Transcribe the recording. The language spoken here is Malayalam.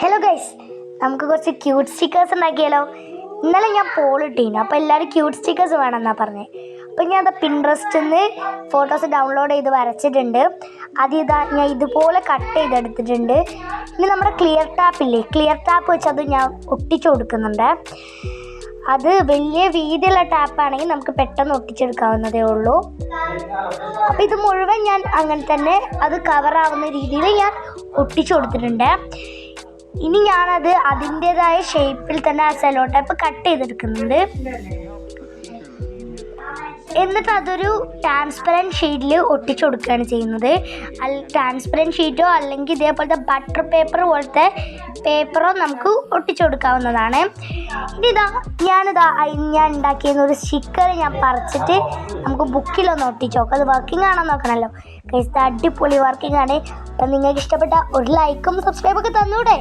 ഹലോ ഗൈസ് നമുക്ക് കുറച്ച് ക്യൂട്ട് സ്റ്റിക്കേഴ്സ് ഉണ്ടാക്കിയാലോ? ഇന്നലെ ഞാൻ പോൾ ഇട്ടീനു അപ്പോൾ എല്ലാവരും ക്യൂട്ട് സ്റ്റിക്കേഴ്സ് വേണമെന്നാണ് പറഞ്ഞത് അപ്പോൾ ഞാൻ അത് പിൻട്രസ്റ്റിൽ നിന്ന് ഫോട്ടോസ് ഡൗൺലോഡ് ചെയ്ത് വരച്ചിട്ടുണ്ട്. അത് ഇതാ ഞാൻ ഇതുപോലെ കട്ട് ചെയ്തെടുത്തിട്ടുണ്ട്. ഇനി നമ്മുടെ ക്ലിയർ ടാപ്പ് ഇല്ലേ? ക്ലിയർ ടാപ്പ് വെച്ച് അത് ഞാൻ ഒട്ടിച്ചു കൊടുക്കുന്നുണ്ട്. അത് വലിയ വീതിയുള്ള ടാപ്പാണെങ്കിൽ നമുക്ക് പെട്ടെന്ന് ഒട്ടിച്ചെടുക്കാവുന്നതേ ഉള്ളൂ. അപ്പം ഇത് മുഴുവൻ ഞാൻ അങ്ങനെ തന്നെ അത് കവറാവുന്ന രീതിയിൽ ഞാൻ ഒട്ടിച്ചു കൊടുത്തിട്ടുണ്ട്. ഇനി ഞാനത് അതിന്റെതായ ഷേപ്പിൽ തന്നെ ആ സെലോ ടൈപ്പ് കട്ട് ചെയ്തെടുക്കുന്നുണ്ട്. എന്നിട്ട് അതൊരു ട്രാൻസ്പെറന്റ് ഷീറ്റിൽ ഒട്ടിച്ചു കൊടുക്കുകയാണ് ചെയ്യുന്നത്. അല്ല ട്രാൻസ്പെറന്റ് ഷീറ്റോ അല്ലെങ്കിൽ ഇതേപോലത്തെ ബട്ടർ പേപ്പർ പോലത്തെ പേപ്പറോ നമുക്ക് ഒട്ടിച്ചു കൊടുക്കാവുന്നതാണ്. ഇനി ഇതാ ഞാനിതാ ഞാൻ ഉണ്ടാക്കിയിരുന്ന ഒരു സ്റ്റിക്കർ ഞാൻ പറിച്ചിട്ട് നമുക്ക് ബുക്കിലൊന്ന് ഒട്ടിച്ചു നോക്കാം. അത് വർക്കിംഗ് ആണോ നോക്കണമല്ലോ കഴിച്ച അടിപൊളി വർക്കിംഗ് ആണ്. അപ്പം നിങ്ങൾക്ക് ഇഷ്ടപ്പെട്ട ഒരു ലൈക്കും സബ്സ്ക്രൈബൊക്കെ തന്നൂടെ.